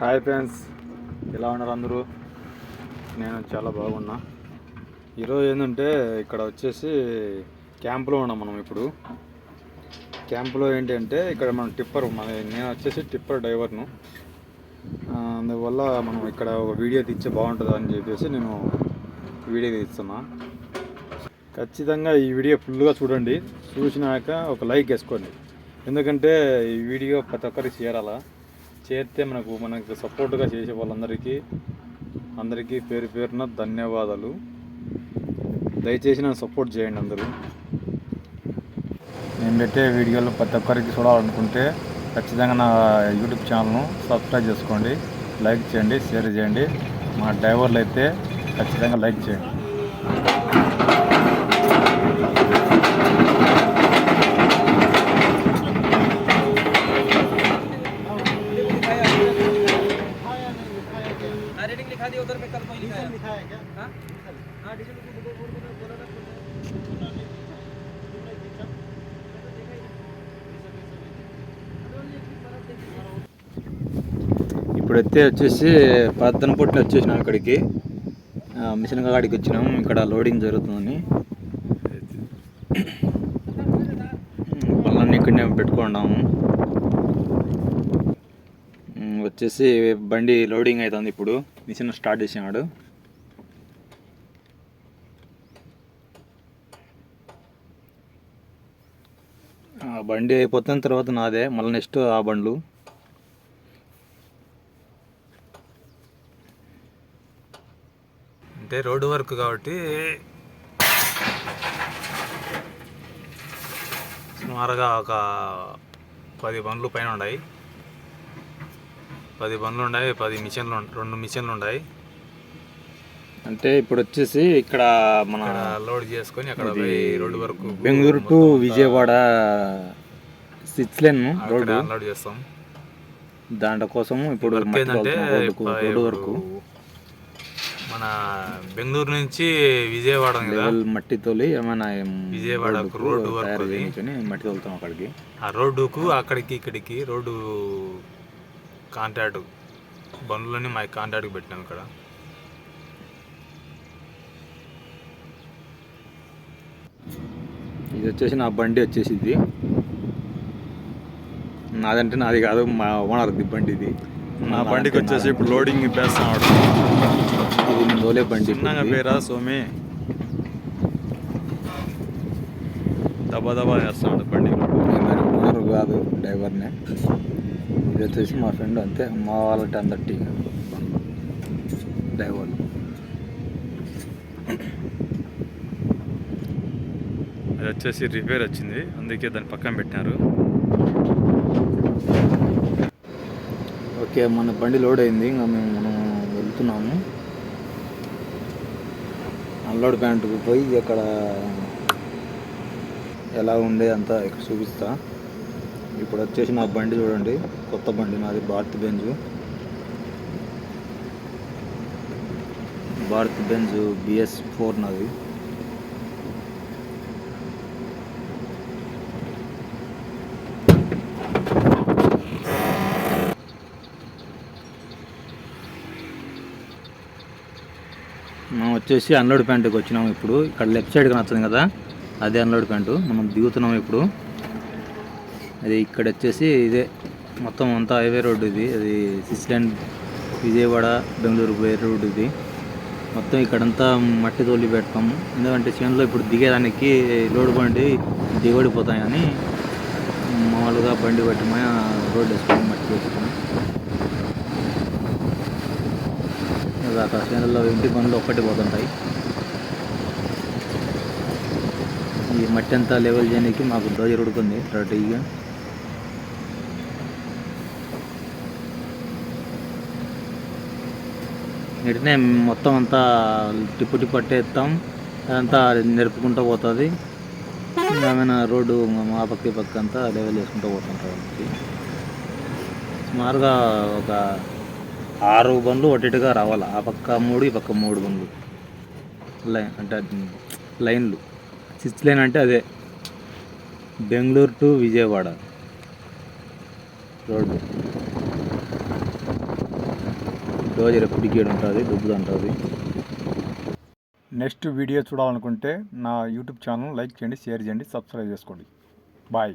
Hi friends ఎలా ఉన్నారు అందరూ? నేను చాలా బాగున్నా. ఈరోజు ఏంటంటే ఇక్కడ వచ్చేసి క్యాంపులో ఉన్నాం మనం ఇప్పుడు. క్యాంపులో ఏంటంటే ఇక్కడ మనం టిప్పర్ మన నేను వచ్చేసి టిప్పర్ డ్రైవర్ను. అందువల్ల మనం ఇక్కడ ఒక వీడియో తీస్తే బాగుంటుంది అని చెప్పేసి నేను వీడియో తీస్తున్నా. ఖచ్చితంగా ఈ వీడియో ఫుల్గా చూడండి. చూసినాక ఒక లైక్ వేసుకోండి. ఎందుకంటే ఈ వీడియో ప్రతి ఒక్కరికి చేరాలా చేస్తే మనకు మనకు సపోర్ట్గా చేసే వాళ్ళందరికీ అందరికీ పేరు పేరున ధన్యవాదాలు. దయచేసి నన్ను సపోర్ట్ చేయండి అందరూ. నేను పెట్టే వీడియోలు ప్రతి ఒక్కరికి చూడాలనుకుంటే ఖచ్చితంగా నా యూట్యూబ్ ఛానల్ను సబ్స్క్రైబ్ చేసుకోండి లైక్ చేయండి షేర్ చేయండి. మా డ్రైవర్లు అయితే ఖచ్చితంగా లైక్ చేయండి. उधर पे कल कोई लिखा है हाँ? हाँ, डीजल को बोलो, बोलो, बोलो, बोलो ना, बोलो। ఇప్పుడైతే వచ్చేసి పద్దన పొట్లు వచ్చేసినాం ఇక్కడికి ఆ, మిషన్ కాడికి వచ్చినాం ఇక్కడ లోడింగ్ జరుగుతుందని పళ్ళన్నీ ఇక్కడనే పెట్టుకున్నాము ఉమ్, వచ్చేసి బండి లోడింగ్ అవుతుంది ఇప్పుడు మిషన్ స్టార్ట్ చేసినాడు ఆ బండి అయిపోతున్న తర్వాత నాదే మళ్ళీ నెక్స్ట్ ఆ బండ్లు. అంటే రోడ్డు వర్క్ కాబట్టి సుమారుగా ఒక పది బండ్లు పైన ఉన్నాయి పది బండ్లు ఉన్నాయి పది మిషన్లు రెండు మిషన్లు ఉన్నాయి అంటే ఇప్పుడు వచ్చేసి ఇక్కడ మన లోడ్ చేసుకొని అక్కడ రోడ్డు వరకు Bengaluru to Vijayawada six line road. Unload చేస్తాం. దాంట్లో కోసం ఇప్పుడు ఏంటంటే రోడ్డు వరకు. మన బెంగళూరు నుంచి విజయవాడ మట్టి తోలి ఏమైనా విజయవాడ రోడ్డు చేయించుకొని మట్టి తోలుతాం అక్కడికి. ఆ రోడ్డుకు అక్కడికి ఇక్కడికి రోడ్డు కాంటాక్ట్ బండ్లని మా కాంటాక్ట్కి పెట్టినాం ఇక్కడ. ఇది వచ్చేసి నా బండి వచ్చేసి ఇది నాదంటే నాది కాదు మా ఓనర్ది బండి ఇది. నా బండికి వచ్చేసి ఇప్పుడు లోడింగ్ ఇది తోలే బండి చిన్నగా. పేరా సోమి దబా దబా వేస్తున్నాడు బండి నేను దాని ఓనర్ కాదు డ్రైవర్నే. ఇది వచ్చేసి మా ఫ్రెండ్ అంతే మా వాళ్ళ అందరి డ్రైవర్. అది వచ్చేసి రిపేర్ వచ్చింది అందుకే దాన్ని పక్కన పెట్టినారు. ఓకే మన బండి లోడ్ అయింది ఇంకా మేము మనం వెళ్తున్నాము. అన్లోడ్ ప్యాంటుకు పోయి అక్కడ ఎలా ఉండే అంతా ఇక్కడ చూపిస్తా. ఇప్పుడు వచ్చేసి నా బండి చూడండి. కొత్త బండి నాది Bharat Benz. Bharat Benz BS four నాది. మనం వచ్చేసి అన్లోడ్ ప్యాంటుకి వచ్చినాం ఇప్పుడు. ఇక్కడ లెఫ్ట్ సైడ్కి నచ్చింది కదా అదే అన్లోడ్ ప్యాంటు మనం దిగుతున్నాం ఇప్పుడు. అది ఇక్కడ వచ్చేసి ఇదే మొత్తం అంతా హైవే రోడ్డు ఇది. అది సిక్స్ లైన్ విజయవాడ బెంగళూరు పోయే రోడ్డు ఇది. మొత్తం ఇక్కడంతా మట్టి తోలి పెడతాము ఎందుకంటే చేనులో ఇప్పుడు దిగేదానికి లోడ్ బండి దిగబడిపోతాయని మామూలుగా బండి పట్టి రోడ్డు వేసుకుని మట్టి వేసుకొని అక్కడ చేనుల్లో ఇంటి పనులు ఒక్కటి పోతుంటాయి. ఈ మట్టి అంతా లెవెల్ చేయడానికి మాకు దోజ ఉడుకుంది రెడీగా ఇటునే మొత్తం అంతా టిప్పు టిప్పు పట్టేస్తాం అదంతా నేర్పుకుంటూ పోతుంది. ఏమైనా రోడ్డు మా పక్క ఈ పక్క అంతా లెవెల్ చేసుకుంటూ పోతుంటారు సుమారుగా ఒక ఆరు బండ్లు ఒకటిగా రావాలి? ఆ పక్క మూడు ఈ పక్క మూడు బండ్లు. లైన్ అంటే లైన్లు. సిక్స్ లైన్ అంటే అదే. Bengaluru to Vijayawada road. Dozer పిడికేడు ఉంటుంది దుబ్బుది ఉంటుంది నెక్స్ట్ వీడియో చూడాలనుకుంటే నా యూట్యూబ్ ఛానల్ లైక్ చేయండి షేర్ చేయండి సబ్స్క్రైబ్ చేసుకోండి. బాయ్.